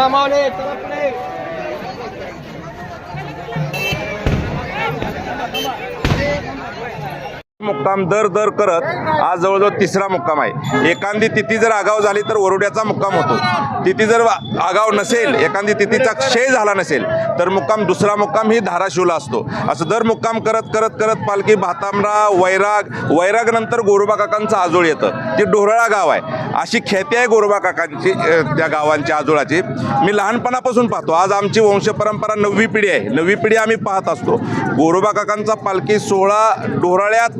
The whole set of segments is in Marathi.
चला मावले चला पुढे मुक्काम दर दर करत आज जवळजवळ तिसरा मुक्काम आहे. एखादी तिथी जर आगाव झाली तर वरुड्याचा मुक्काम होतो. तिथी जर आगाव नसेल एखादी तिथीचा क्षय झाला नसेल तर मुक्काम दुसरा मुक्काम ही धाराशिवला असतो. असं दर मुक्काम करत करत करत पालखी भातामरा वैराग वैराग नंतर गोरोबा काकांचं आजोळ येतं. जे ढोराळा गाव आहे अशी ख्याती आहे गोरोबा काकांची त्या गावांच्या आजोळाची. मी लहानपणापासून पाहतो आज आमची वंश परंपरा नववी पिढी आहे. नववी पिढी आम्ही पाहत असतो. गोरोबा काकांचा पालखी सोहळा ढोराळ्यात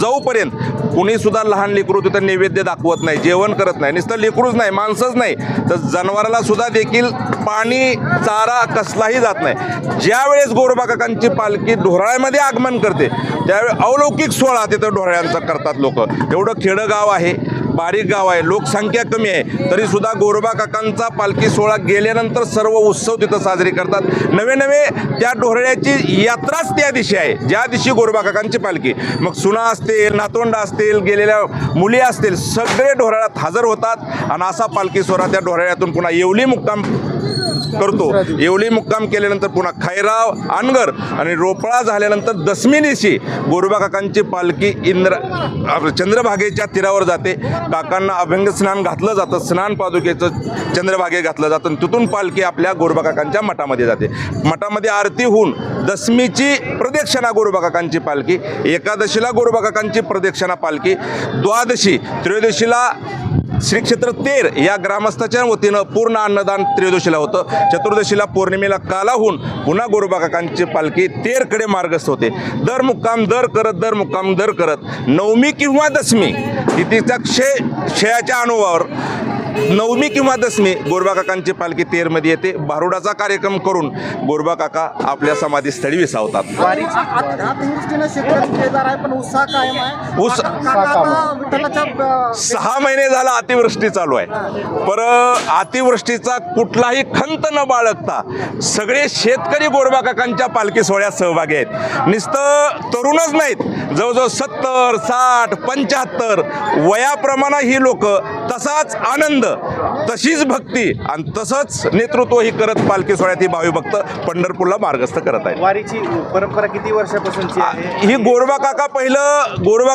जाऊपर्यंत कुणी सुद्धा लहान लेकरू तिथं नैवेद्य दाखवत नाही जेवण करत नाही नुसतं लेकरूच नाही माणसंच नाही. तर जनावराला सुद्धा देखील पाणी चारा कसलाही जात नाही. ज्यावेळेस गोरोबा काकांची पालखी ढोराळ्यामध्ये आगमन करते त्यावेळी अलौकिक सोहळा तिथं ढोराळ्यांचा करतात लोक. एवढं खेडं गाव आहे बारीक गाव आहे लोकसंख्या कमी आहे तरी सुद्धा गोरोबा काकांचा पालखी सोहळा गेल्यानंतर सर्व उत्सव तिथं साजरे करतात. नवे नवे त्या ढोरळ्याची यात्राच त्या दिवशी आहे ज्या दिवशी गोरोबा काकांची पालखी. मग सुना असतील नातवंड असतील गेलेल्या मुली असतील सगळे ढोराळ्यात हजर होतात आणि असा पालखी सोहळा त्या ढोराळ्यातून पुन्हा येवली मुक्काम करतो. येवली मुक्काम केल्यानंतर पुन्हा खैराव अनगर आणि रोपळा झाल्यानंतर दसमी दिवशी गोरोबा काकांची पालखी इंद्र आपलं चंद्रभागेच्या तीरावर जाते. काकांना अभंग स्नान घातलं जातं स्नान पादुकेचं चंद्रभागे घातलं जातं आणि तिथून पालखी आपल्या गोरोबा काकांच्या मठामध्ये जाते. मठामध्ये आरती होऊन दशमीची प्रदक्षिणा गोरोबा काकांची पालखी एकादशीला गोरोबा काकांची प्रदक्षिणा पालखी द्वादशी त्रयोदशीला श्री क्षेत्र तेर या ग्रामस्थाच्या वतीनं पूर्ण अन्नदान त्रयोदशीला होतं. चतुर्दशीला पौर्णिमेला कालाहून पुन्हा गोरोबा काकांची पालखी तेरकडे मार्गस्थ होते. दर मुक्काम दर करत दर मुक्काम दर करत नवमी किंवा दशमी तिथीचा क्षय saya Januar नवमी किंवा दसमी गोरबा काकांची पालखी तेरमध्ये येते. भारुडाचा कार्यक्रम करून गोरबा काका आपल्या समाधीस्थळी विसावतात. ऊस- सहा महिने झाला अतिवृष्टी चालू आहे. पर अतिवृष्टीचा कुठलाही खंत न बाळगता सगळे शेतकरी गोरबा काकांच्या पालखी सोहळ्यात सहभागी आहेत. नुसतं तरुणच नाहीत. जवळजवळ सत्तर साठ पंच्याहत्तर वयाप्रमाणे ही लोक तसाच आनंद तशीच भक्ती आणि तसंच नेतृत्व ही करत पालखी सोहळ्यात ही भावी भक्त पंढरपूरला मार्गस्थ करत आहेत. वारीची परंपरा किती वर्षापासूनची आहे? ही गोरबा काका पहिलं गोरबा काका